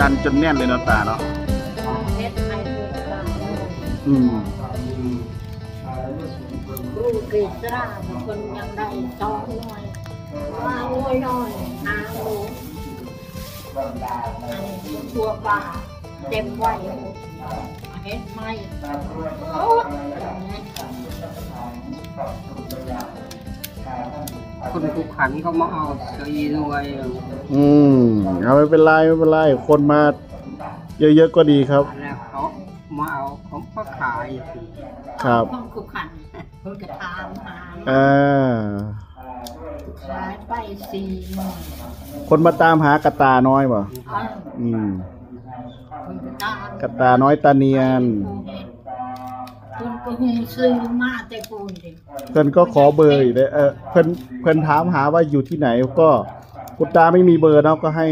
ดันจนแน่นเลยเนาะตาเนาะเฮ็ดให้ลูกหลาอืมลูกกฤษราบาคนยังได้สองหน่วยว่าหน่วยน้อยหาโอันนี้ตัวปลาเต็มไว้เฮ็ดไหมโอ้ย คนทุกขันเขามาเอาสีรวยอืมเอาไม่เป็นไรไม่เป็นไรคนมา เยอะๆก็ดีครับ แล้วเขามาเอาของก็ขายสิครับต้องคุกขันคนกระทามหาอ่าขายไปสี่หมื่นคนมาตามหากระตาน้อยป่ะอ้าวอืมคนกระทามกระตาน้อยตาเนียนคน ก็หงซื้อมาแต่ปูนดิเพิ่นก็ขอเบอร์อีกเลยเออเพิ่นเพิ่นถามหาว่าอยู่ที่ไหนก็คุณตาไม่มีเบอร์เนาะก็ให้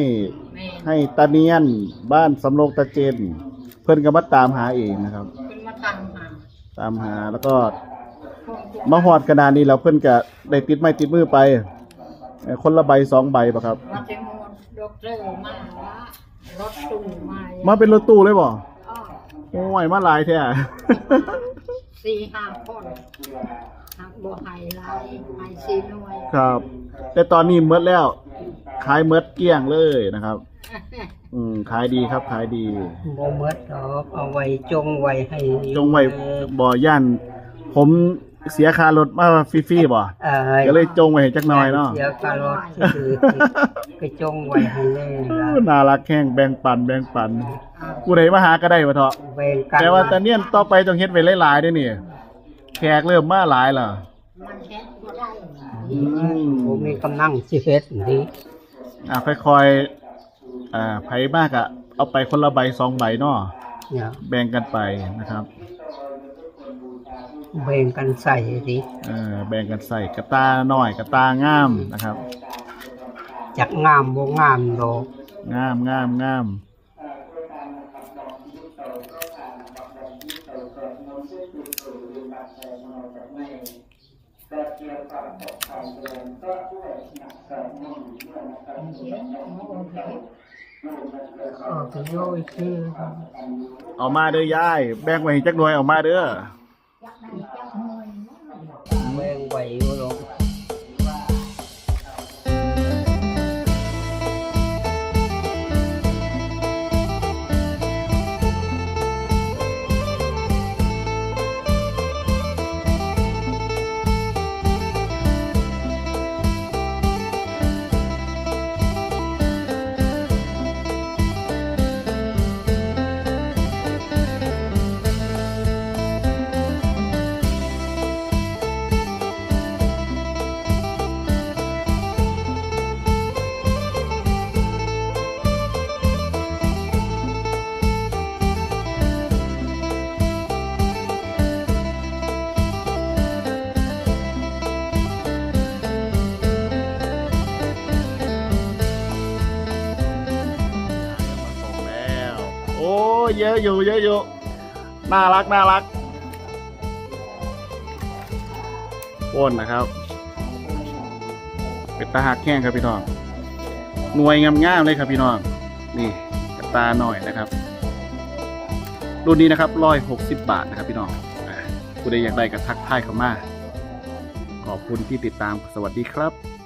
แม่ให้ตาเนียนบ้านสำโรงตาเจน เพิ่นก็มาตามหาเองนะครับ เป็นมาทำหาตามหาแล้วก็คนก็มาหอดกระดานนี้แล้วเพิ่นก็ได้ติดไม้ติดมือไปเอ่อคนละใบสองใบป่ะครับ มาเทมอนด็อกเตอร์มาว่ารถตู้มามาเป็นรถตู้เลยบ่อ้อโอ้ยมาหลายแท้ สี่ห้าคนหักบัวไฮไลท์ไฮซีหน่วยครับ แต่ตอนนี้เมดแล้ว ขายเมดเกลี้ยงเลยนะครับ อืมขายดีครับขายดีโมเมดดอกเอาไว้จงไว้ให้จงไว้บ่อย่านผม เสียค่ารถมาฟรีๆบ่เอ่อก็เลยจงไว้ให้จักหน่อยเนาะเสียการรถคือก็จงไว้ให้แน่ละน่ารักแห้งแบ่งปันแบ่งปันผู้ใดมาหาก็ได้บ่เถาะแบ่งกันแต่ว่าตอนเนี้ยต่อไปต้องเฮ็ดไว้หลายๆเด้วยนี่แขกเริ่มมาหลายแล้วมันแค่ก็ได้อืมผมมีกำลังสิเฮ็ดนี่อะค่อยๆอ่าไผมากอะเอาไปคนละใบสองใบเนาะเนี่ยแบ่งกันไปนะครับ แบ่งกันใส่สิเออแบ่งกันใส่กระตาหน่อยกระตางามนะครับ จักงามบ่งามดอกงามงามงามเออก็โยยคือเอามาเด้อยาย แบ่งไว้ให้จักหน่วยเอามาเด้อ 那你要什？้เยอะอยู่เยอะอยู่ น่ารักน่ารักป้นนะครับ เป็นตาหักแข้งครับพี่น้อง หน่วยงามๆเลยครับพี่น้อง นี่กระตาหน่อยนะครับ รุ่นนี้นะครับร้อยหกสิบบาทนะครับพี่น้องผู้ใดอยากได้ก็ทักทายเข้ามา ขอบคุณที่ติดตาม สวัสดีครับ